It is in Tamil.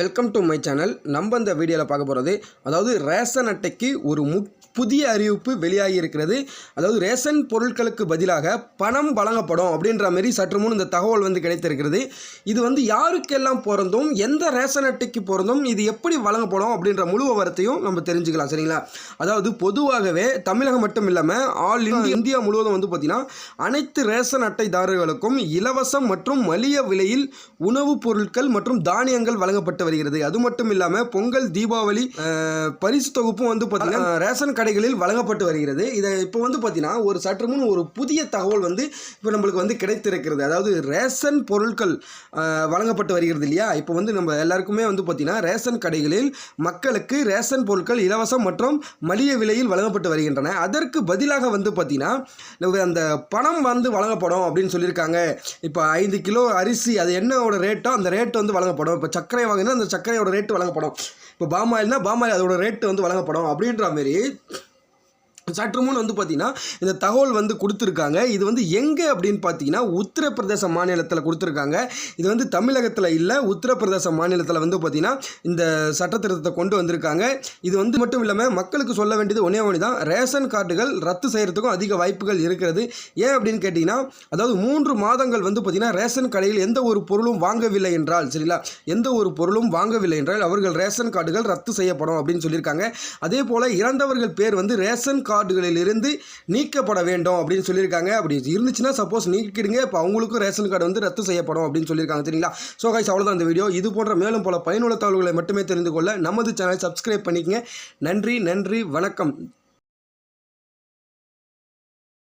வெல்கம் டு மை சேனல் நம்ம இந்த வீடியோவில் பார்க்க போகிறது அதாவது ரேஷன் அட்டைக்கு ஒரு முக்கிய புதிய அறிவிப்பு வெளியாகி இருக்கிறது அதாவது ரேஷன் பொருட்களுக்கு பதிலாக பணம் வழங்கப்படும் அப்படின்ற மாதிரி சற்று முன் இந்த தகவல் வந்து கிடைத்திருக்கிறது. இது வந்து யாருக்கெல்லாம் பொருந்தும் எந்த ரேஷன் அட்டைக்கு பொருந்தும் இது எப்படி வழங்கப்படும் அப்படின்ற முழு விவரத்தையும் நம்ம தெரிஞ்சுக்கலாம் சரிங்களா? அதாவது பொதுவாகவே தமிழகம் மட்டும் இல்லாமல் ஆல் இந்தியா இந்தியா முழுவதும் வந்து பார்த்திங்கன்னா அனைத்து ரேஷன் அட்டைதாரர்களுக்கும் இலவசம் மற்றும் மலிய விலையில் உணவுப் பொருட்கள் மற்றும் தானியங்கள் வழங்கப்பட்டு வருகிறது. அது மட்டும் இல்லாமல் பொங்கல் தீபாவளி பரிசு தொகுப்பும் வந்து பார்த்தீங்கன்னா ரேஷன் கடைகளில் வழங்கப்பட்டு வருகிறது. இதை இப்போ வந்து பார்த்தீங்கன்னா ஒரு சற்று முன் ஒரு புதிய தகவல் வந்து இப்போ நம்மளுக்கு வந்து கிடைத்திருக்கிறது. அதாவது ரேஷன் பொருட்கள் வழங்கப்பட்டு வருகிறது இல்லையா? இப்போ வந்து நம்ம எல்லாருக்குமே வந்து பார்த்தீங்கன்னா ரேஷன் கடைகளில் மக்களுக்கு ரேஷன் பொருட்கள் இலவசம் மற்றும் மலிய விலையில் வழங்கப்பட்டு வருகின்றன. அதற்கு பதிலாக வந்து பார்த்தீங்கன்னா அந்த பணம் வந்து வழங்கப்படும் அப்படின்னு சொல்லியிருக்காங்க. இப்போ ஐந்து கிலோ அரிசி அது என்னோட ரேட்டோ அந்த ரேட் வந்து வழங்கப்படும். இப்போ சர்க்கரை வாங்கினா அந்த சர்க்கரையோட ரேட்டு வழங்கப்படும். இப்போ பாமாயில்னா பாமாயில் அதோட ரேட்டு வந்து வழங்கப்படும் அப்படின்ற மாரி சற்று முன் வந்து பார்த்தீங்கன்னா இந்த தகவல் வந்து கொடுத்துருக்காங்க. இது வந்து எங்கே அப்படின்னு பார்த்தீங்கன்னா உத்தரப்பிரதேச மாநிலத்தில் கொடுத்துருக்காங்க. இது வந்து தமிழகத்தில் இல்லை உத்தரப்பிரதேச மாநிலத்தில் வந்து பார்த்தீங்கன்னா இந்த சட்டத்திருத்தத்தை கொண்டு வந்திருக்காங்க. இது வந்து மட்டும் இல்லாமல் மக்களுக்கு சொல்ல வேண்டியது ஒன்றே ஒன்று தான். ரேஷன் கார்டுகள் ரத்து செய்கிறதுக்கும் அதிக வாய்ப்புகள் இருக்கிறது. ஏன் அப்படின்னு கேட்டிங்கன்னா அதாவது மூன்று மாதங்கள் வந்து பார்த்தீங்கன்னா ரேஷன் கடையில் எந்த ஒரு பொருளும் வாங்கவில்லை என்றால் சரிங்களா? எந்த ஒரு பொருளும் வாங்கவில்லை என்றால் அவர்கள் ரேஷன் கார்டுகள் ரத்து செய்யப்படும் அப்படின்னு சொல்லியிருக்காங்க. அதே போல் இறந்தவர்கள் பேர் வந்து ரேஷன் கார்டு கார்டுகளிலிருந்து நீக்கப்பட வேண்டும் அப்படின்னு சொல்லியிருக்காங்க. அப்படி இருந்துச்சுன்னா சப்போஸ் நீக்கிடுங்க. இப்போ அவங்களுக்கும் ரேஷன் கார்டு வந்து ரத்து செய்யப்படும் அப்படின்னு சொல்லியிருக்காங்க. சரிங்களா? ஸோ கைஸ் அவ்வளோதான் இந்த வீடியோ இது போன்ற மேலும் பல பயனுள்ள தகவல்களை மட்டுமே தெரிந்து கொள்ள நமது சேனலை சப்ஸ்கிரைப் பண்ணிக்கங்க. நன்றி நன்றி வணக்கம்.